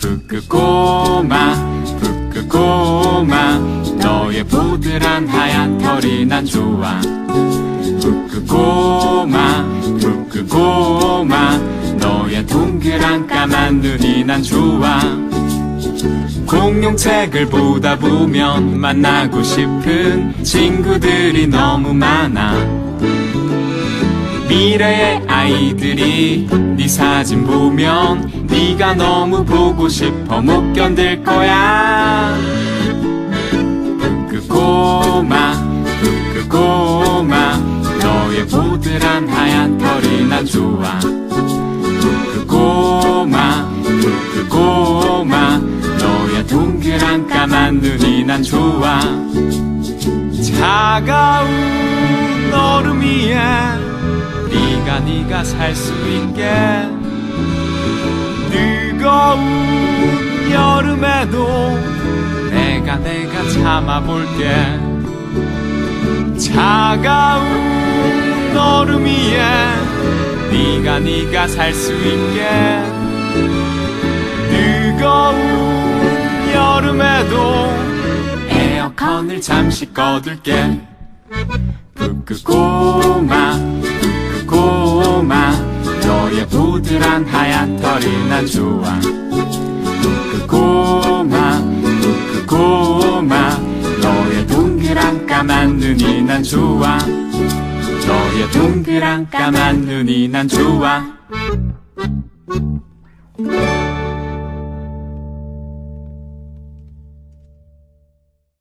북극고마 북극고마 너의 보드란 하얀 털이 난 좋아. 북극고마 까만 눈이 난 좋아. 공룡책을 보다 보면 만나고 싶은 친구들이 너무 많아. 미래의 아이들이 네 사진 보면 네가 너무 보고 싶어 못 견딜 거야. 북극고마 북극고마 너의 보드란 하얀 털이 난 좋아 동그란 까만 눈이 난 좋아. 차가운 얼음 위에 네가 네가 살 수 있게. 뜨거운 여름에도 내가 내가 참아볼게. 차가운 얼음 위에 네가 네가 살 수 있게 여름에도 에어컨을 잠시 꺼둘게. 북극고마 북극고마 너의 보드란 하얀 털이 난 좋아. 북극고마 북극고마 너의 동그란 까만 눈이 난 좋아. 너의 동그란 까만 눈이 난 좋아